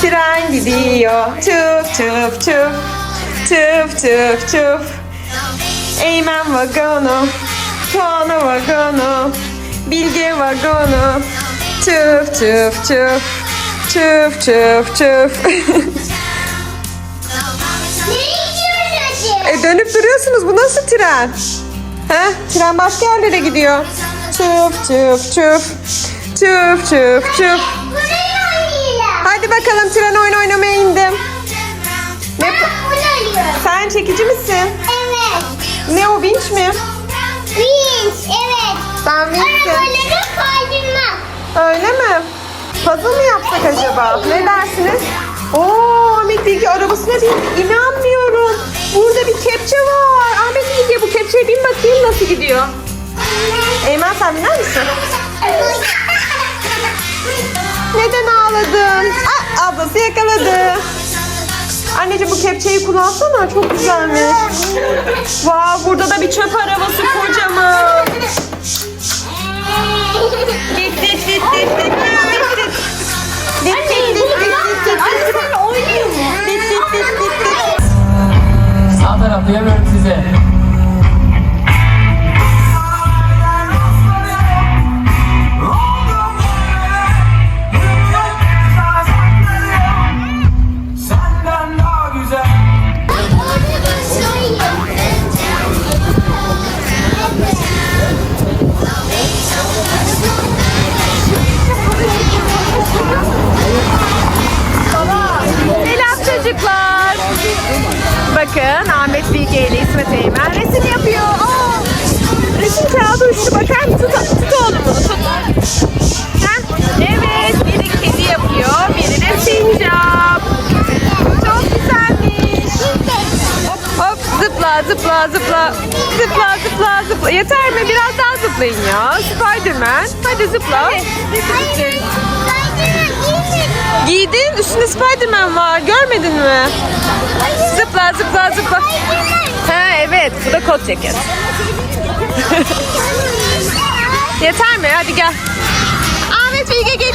Tren gidiyor. Çuf çuf çuf. Çuf çuf çuf. Eymen vagonu. Tuana vagonu. Bilge vagonu. Çuf. Çuf çuf çuf. Nereye gidiyorsun? e dönüp duruyorsunuz. Bu nasıl tren? He? Tren başka yerlere gidiyor. Çuf çuf çuf. Çuf çuf çuf. Bakalım tren oyun oynamaya indim. Ne? Sen çekici misin? Evet. Ne o vinç mi? Vinç. Evet. Ben vinçim. Arabaları. Öyle mi? Puzzle mı yapsak acaba? Ne dersiniz? Oo Ahmet Bilge arabasına bin. İnanmıyorum. Burada bir kepçe var. Ahmet Bilge bu kepçeye bin bakayım nasıl gidiyor. Eymen sen biner misin? Neden ağladın? Aa, ablası yakaladı. Anneciğim bu kepçeyi kullansana. Çok güzelmiş. Vav burada da bir çöp arabası kocaman. Dit. Dit dit dit dit dit. Sağ tarafı yemiyorum size. Bakın Ahmet Bilge ile İsmet Eymen resim yapıyor. Aa, resim kağıdı uçtu. Bakar mısın? Tut, tut oğlum bunu tut. Heh, Evet biri kedi yapıyor. Biri de sincap. Çok güzelmiş. Hop hop zıpla zıpla zıpla. Zıpla zıpla zıpla. Yeter mi? Biraz daha zıplayın ya. Spiderman. Hadi zıpla. Giydin. Üstünde Spiderman var. Görmedin mi? Zıpla zıpla zıpla. Ha evet. Bu da kot ceket. Yeter mi? Hadi gel. Ahmet Bilge geliyor.